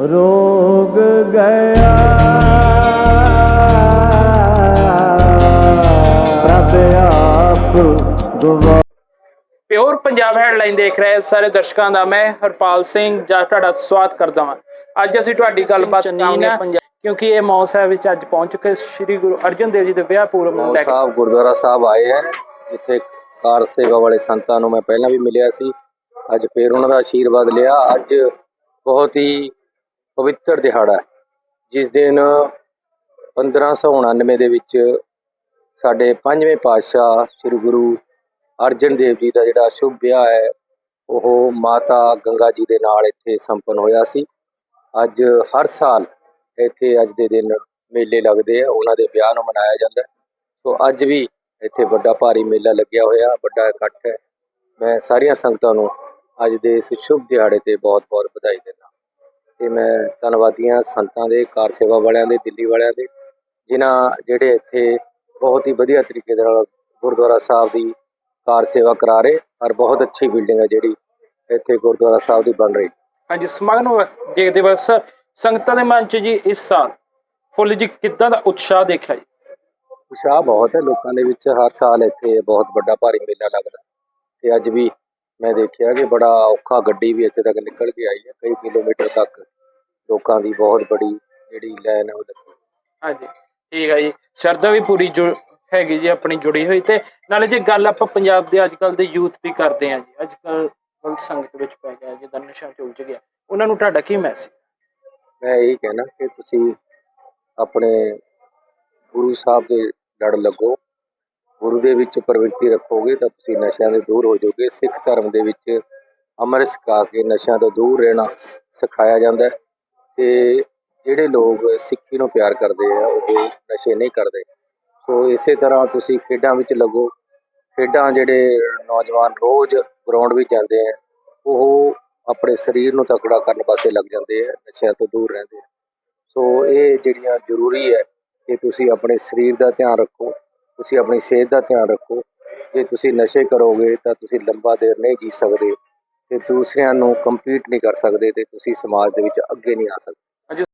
ਰੋਗ pure Punjab headline ਦੇਖ ਰਹੇ ਸਾਰੇ ਦਰਸ਼ਕਾਂ ਦਾ ਮੈਂ ਹਰਪਾਲ ਸਿੰਘ ਜਾਂ ਤੁਹਾਡਾ ਸਵਾਗਤ ਕਰਦਾ ਹਾਂ ਅੱਜ ਅਸੀਂ ਤੁਹਾਡੀ ਗੱਲਬਾਤ ਕਰਾਂਗੇ ਕਿਉਂਕਿ ਇਹ ਮੌਸਾ ਵਿੱਚ ਅੱਜ ਪਹੁੰਚ ਕੇ ਸ੍ਰੀ ਗੁਰੂ ਅਰਜਨ ਦੇਵ ਜੀ ਦੇ ਵਿਆਹ ਪੂਰਬ ਨੂੰ ਲੈ ਕੇ ਸਾਹਿਬ ਗੁਰਦੁਆਰਾ ਸਾਹਿਬ ਆਏ ਹਨ ਜਿੱਥੇ ਕਾਰ ਸੇਵਾ ਵਾਲੇ ਸੰਤਾਂ ਨੂੰ ਮੈਂ ਪਹਿਲਾਂ ਵੀ ਮਿਲਿਆ ਸੀ। ਅੱਜ ਫੇਰ ਉਹਨਾਂ ਦਾ ਆਸ਼ੀਰਵਾਦ ਲਿਆ। ਅੱਜ ਬਹੁਤ ਹੀ ਪਵਿੱਤਰ ਦਿਹਾੜਾ ਹੈ, ਜਿਸ ਦਿਨ 1599 ਦੇ ਵਿੱਚ ਸਾਡੇ ਪੰਜਵੇਂ ਪਾਤਸ਼ਾਹ ਸ੍ਰੀ ਗੁਰੂ ਅਰਜਨ ਦੇਵ ਜੀ ਦਾ ਜਿਹੜਾ ਸ਼ੁਭ ਵਿਆਹ ਹੈ, ਉਹ ਮਾਤਾ ਗੰਗਾ ਜੀ ਦੇ ਨਾਲ ਇੱਥੇ ਸੰਪੰਨ ਹੋਇਆ ਸੀ। ਅੱਜ ਹਰ ਸਾਲ ਇੱਥੇ ਅੱਜ ਦੇ ਦਿਨ ਮੇਲੇ ਲੱਗਦੇ ਆ, ਉਹਨਾਂ ਦੇ ਵਿਆਹ ਨੂੰ ਮਨਾਇਆ ਜਾਂਦਾ ਸੋ ਅੱਜ ਵੀ ਇੱਥੇ ਵੱਡਾ ਭਾਰੀ ਮੇਲਾ ਲੱਗਿਆ ਹੋਇਆ, ਵੱਡਾ ਇਕੱਠ ਹੈ। ਮੈਂ ਸਾਰੀਆਂ ਸੰਗਤਾਂ ਨੂੰ ਅੱਜ ਦੇ ਇਸ ਸ਼ੁਭ ਦਿਹਾੜੇ ਤੇ ਬਹੁਤ-ਬਹੁਤ ਵਧਾਈ ਦਿੰਦਾ ਤੇ ਮੈਂ ਧੰਨਵਾਦੀਆਂ ਸੰਤਾਂ ਦੇ ਕਾਰ ਸੇਵਾ ਵਾਲਿਆਂ ਦੇ ਦਿੱਲੀ ਵਾਲਿਆਂ ਦੇ ਜਿਨ੍ਹਾਂ ਜਿਹੜੇ ਇੱਥੇ ਬਹੁਤ ਹੀ ਵਧੀਆ ਤਰੀਕੇ ਦੇ ਨਾਲ ਗੁਰਦੁਆਰਾ ਸਾਹਿਬ ਦੀ ਕਾਰ ਸੇਵਾ ਕਰਾ ਰਹੇ ਔਰ ਬਹੁਤ ਅੱਛੀ ਬਿਲਡਿੰਗ ਹੈ ਜਿਹੜੀ ਇੱਥੇ ਗੁਰਦੁਆਰਾ ਸਾਹਿਬ ਦੀ ਬਣ ਰਹੀ। ਹਾਂਜੀ ਸਮਾਗਮ ਨੂੰ ਦੇਖਦੇ ਵਕਤ ਸੰਗਤਾਂ ਦੇ ਮਨ 'ਚ ਜੀ ਇਸ ਸਾਲ ਫੁੱਲ ਜੀ ਕਿੱਦਾਂ ਦਾ ਉਤਸ਼ਾਹ ਦੇਖਿਆ ਜੀ? ਉਤਸ਼ਾਹ ਬਹੁਤ ਹੈ ਲੋਕਾਂ ਦੇ ਵਿੱਚ ਹਰ ਸਾਲ ਇੱਥੇ ਬਹੁਤ ਵੱਡਾ ਭਾਰੀ ਮੇਲਾ ਲੱਗਦਾ ਤੇ ਅੱਜ ਵੀ ਮੈਂ ਦੇਖਿਆ ਕਿ ਬੜਾ ਔਖਾ ਗੱਡੀ ਵੀ ਇੱਥੇ ਤੱਕ ਨਿਕਲ ਕੇ ਆਈ ਹੈ ਕਈ ਕਿਲੋਮੀਟਰ ਤੱਕ। ਲੋਕਾਂ ਦੀ ਬਹੁਤ ਬੜੀ ਜਿਹੜੀ ਲਾਈਨ ਹੈ ਉਹ ਲੱਗੀ ਹਾਂਜੀ ਠੀਕ ਹੈ ਜੀ। ਸ਼ਰਧਾ ਵੀ ਪੂਰੀ ਜੁ ਹੈਗੀ ਜੀ ਆਪਣੀ ਜੁੜੀ ਹੋਈ ਤੇ ਨਾਲੇ ਜੇ ਗੱਲ ਆਪਾਂ ਪੰਜਾਬ ਦੇ ਅੱਜ ਕੱਲ ਦੇ ਯੂਥ ਦੀ ਕਰਦੇ ਹਾਂ ਜੀ ਅੱਜ ਕੱਲ ਗਲਤ ਸੰਗਤ ਵਿੱਚ ਪੈ ਗਿਆ ਜਿਹਦਾ ਨਸ਼ਾ ਚ ਉਲਝ ਗਿਆ। ਉਹਨਾਂ ਨੂੰ ਤੁਹਾਡਾ ਕੀ ਮੈਸੇਜ? ਮੈਂ ਇਹੀ ਕਹਿਣਾ ਕਿ ਤੁਸੀਂ ਆਪਣੇ ਗੁਰੂ ਸਾਹਿਬ ਦੇ ਲੜ ਲੱਗੋ ਗੁਰੂ ਦੇ ਵਿੱਚ ਪ੍ਰਵਿਰਤੀ ਰੱਖੋਗੇ ਤਾਂ ਤੁਸੀਂ ਨਸ਼ਿਆਂ ਦੇ ਦੂਰ ਹੋ ਜਾਓਗੇ। ਸਿੱਖ ਧਰਮ ਦੇ ਵਿੱਚ ਅੰਮ੍ਰਿਤ ਛਕਾ ਕੇ ਨਸ਼ਿਆਂ ਤੋਂ ਦੂਰ ਰਹਿਣਾ ਸਿਖਾਇਆ ਜਾਂਦਾ ਹੈ ਤੇ ਜਿਹੜੇ ਲੋਕ ਸਿੱਖੀ ਨੂੰ ਪਿਆਰ ਕਰਦੇ ਆ, ਉਹ ਨਸ਼ੇ ਨਹੀਂ ਕਰਦੇ। ਸੋ ਇਸੇ ਤਰ੍ਹਾਂ ਤੁਸੀਂ ਖੇਡਾਂ ਵਿੱਚ ਲੱਗੋ। ਖੇਡਾਂ ਜਿਹੜੇ ਨੌਜਵਾਨ ਰੋਜ਼ ਗਰਾਊਂਡ ਵਿੱਚ ਜਾਂਦੇ ਆ, ਉਹ ਆਪਣੇ ਸਰੀਰ ਨੂੰ ਤਕੜਾ ਕਰਨ ਪਾਸੇ ਲੱਗ ਜਾਂਦੇ ਆ, ਨਸ਼ਿਆਂ ਤੋਂ ਦੂਰ ਰਹਿੰਦੇ ਆ। ਸੋ ਇਹ ਜਿਹੜੀਆਂ ਜ਼ਰੂਰੀ ਹੈ ਕਿ ਤੁਸੀਂ ਆਪਣੇ ਸਰੀਰ ਦਾ ਧਿਆਨ ਰੱਖੋ। ਤੁਸੀਂ ਆਪਣੀ ਸਿਹਤ ਦਾ ਧਿਆਨ ਰੱਖੋ। ਜੇ ਤੁਸੀਂ ਨਸ਼ੇ ਕਰੋਗੇ ਤਾਂ ਤੁਸੀਂ ਲੰਬਾ ਦੇਰ ਨਹੀਂ ਜੀ ਸਕਦੇ ਤੇ ਦੂਸਰਿਆਂ ਨੂੰ ਕੰਪੀਟ ਨਹੀਂ ਕਰ ਸਕਦੇ ਤੇ ਤੁਸੀਂ ਸਮਾਜ ਦੇ ਵਿੱਚ ਅੱਗੇ ਨਹੀਂ ਆ ਸਕਦੇ।